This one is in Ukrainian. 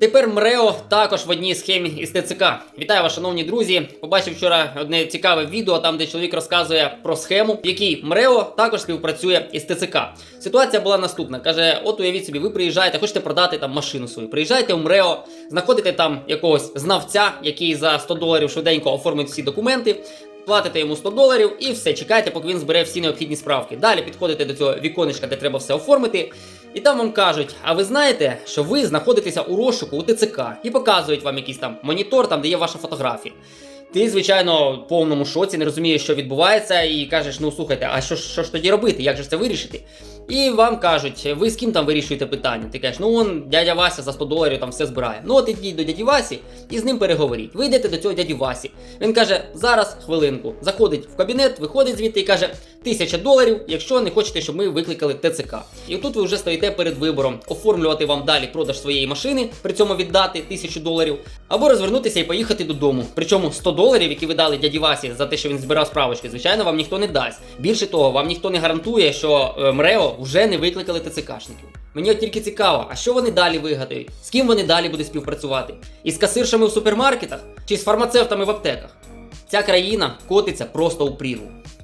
Тепер МРЕО також в одній схемі із ТЦК. Вітаю вас, шановні друзі. Побачив вчора одне цікаве відео, там де чоловік розказує про схему, в якій МРЕО також співпрацює із ТЦК. Ситуація була наступна: каже: от уявіть собі, ви приїжджаєте, хочете продати там машину свою. Приїжджаєте в МРЕО, знаходите там якогось знавця, який за 100 доларів швиденько оформить всі документи. Платите йому 100 доларів і все, чекаєте, поки він збере всі необхідні справки. Далі підходите до цього віконечка, де треба все оформити. І там вам кажуть: а ви знаєте, що ви знаходитеся у розшуку у ТЦК і показують вам якийсь там монітор, там де є ваша фотографія. Ти, звичайно, в повному шоці, не розумієш, що відбувається, і кажеш: ну слухайте, а що, що ж тоді робити? Як же це вирішити? І вам кажуть, ви з ким там вирішуєте питання? Ти кажеш, ну он дядя Вася за 100 доларів там все збирає. Ну от ідіть до дяді Васі і з ним переговоріть. Ви йдете до цього дяді Васі. Він каже: зараз хвилинку. Заходить в кабінет, виходить звідти і каже: тисяча доларів, якщо не хочете, щоб ми викликали ТЦК. І тут ви вже стоїте перед вибором: оформлювати вам далі продаж своєї машини, при цьому віддати тисячу доларів, або розвернутися і поїхати додому. Причому 100 доларів, які ви дали дяді Васі за те, що він збирав справочки, звичайно, вам ніхто не дасть. Більше того, вам ніхто не гарантує, що е, МРЕО вже не викликали ТЦКшників. Мені от тільки цікаво, а що вони далі вигадають? З ким вони далі будуть співпрацювати? Із касиршами в супермаркетах чи з фармацевтами в аптеках? Ця країна котиться просто у прірву.